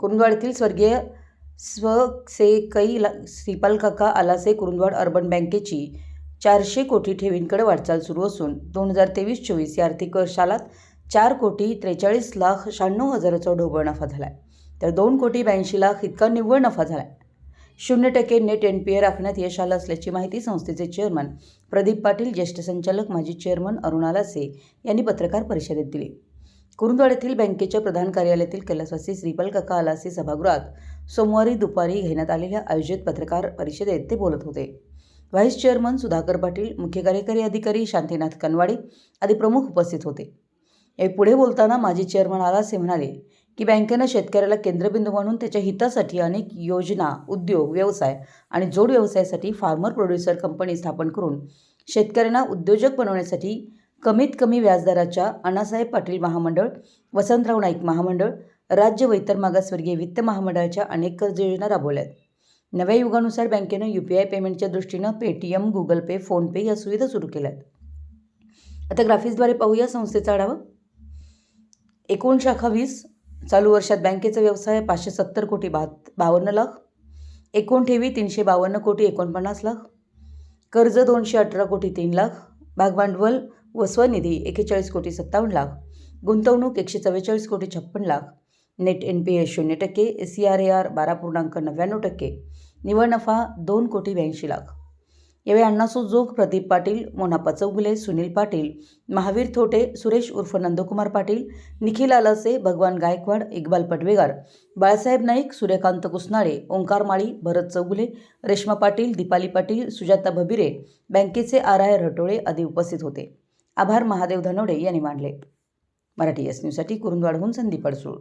कुरुंदवाडतील स्वर्गीय स्वसेकई ला श्रीपाल काका आलासे कुरुंदवाड अर्बन बँकेची चारशे कोटी ठेवींकडे वाटचाल सुरू असून दोन हजार तेवीस चोवीस या आर्थिक वर्षाला चार कोटी त्रेचाळीस लाख शहाण्णव हजाराचा ढोबळ नफा झाला आहे तर दोन कोटी ब्याऐंशी लाख इतका निव्वळ नफा झाला आहे शून्य टक्के नेट एन पी ए राखण्यात यश आलं असल्याची माहिती संस्थेचे चेअरमन प्रदीप पाटील ज्येष्ठ संचालक माजी चेअरमन अरुण आलासे यांनी पत्रकार परिषदेत दिली. कुरुंदवाड येथील बँकेच्या प्रधान कार्यालयातील कैलासवासी श्रीपाल काका आलासी सभागृहात सोमवारी दुपारी घेण्यात आलेल्या आयोजित पत्रकार परिषदेत ते बोलत होते. व्हाईस चेअरमन सुधाकर पाटील मुख्य कार्यकारी अधिकारी शांतीनाथ कनवाडी आदी प्रमुख उपस्थित होते. यावेळी पुढे बोलताना माजी चेअरमन आलासे म्हणाले की बँकेनं शेतकऱ्याला केंद्रबिंदू म्हणून त्याच्या हितासाठी अनेक योजना उद्योग व्यवसाय आणि जोड व्यवसायासाठी फार्मर प्रोड्युसर कंपनी स्थापन करून शेतकऱ्यांना उद्योजक बनवण्यासाठी कमीत कमी व्याजदराच्या अण्णासाहेब पाटील महामंडळ वसंतराव नाईक महामंडळ राज्य वैतर मागासवर्गीय वित्त महामंडळाच्या अनेक कर्ज योजना राबवल्यात. नव्या युगानुसार बँकेनं यू पी आय पेमेंटच्या दृष्टीनं पेटीएम गुगल पे फोनपे या सुविधा सुरू केल्या आहेत आता ग्राफिक्सद्वारे पाहूया संस्थेचा आढावा. एकूण शाखा वीस चालू वर्षात बँकेचा व्यवसाय पाचशे सत्तर कोटी बा बावन्न लाख. एकूण ठेवी तीनशे बावन्न कोटी एकोणपन्नास लाख. कर्ज दोनशे अठरा कोटी तीन लाख. भागभांडवल व स्वनिधी एकेचाळीस कोटी सत्तावन्न लाख. गुंतवणूक एकशे चव्वेचाळीस कोटी छप्पन lakh. Net N P A शून्य टक्के सी आर ए आर बारा पूर्णांक नव्याण्णव टक्के. निव्वळ नफा दोन कोटी ब्याऐंशी लाख. यावेळी अण्णासू जोग प्रदीप पाटील मोनापा चौगुले सुनील पाटील महावीर थोटे सुरेश उर्फ नंदकुमार पाटील निखिल आलासे भगवान गायकवाड इक्बाल पटवेगार बाळासाहेब नाईक सूर्यकांत कुसनाळे ओंकार माळी भरत चौगुले रेश्मा पाटील दीपाली पाटील सुजाता भबिरे बँकेचे आर आय रटोळे आदी उपस्थित होते. आभार महादेव धनोडे यांनी मानले मराठी एस न्यूजसाठी कुरुंदवाडहून संदीप अडसूळ.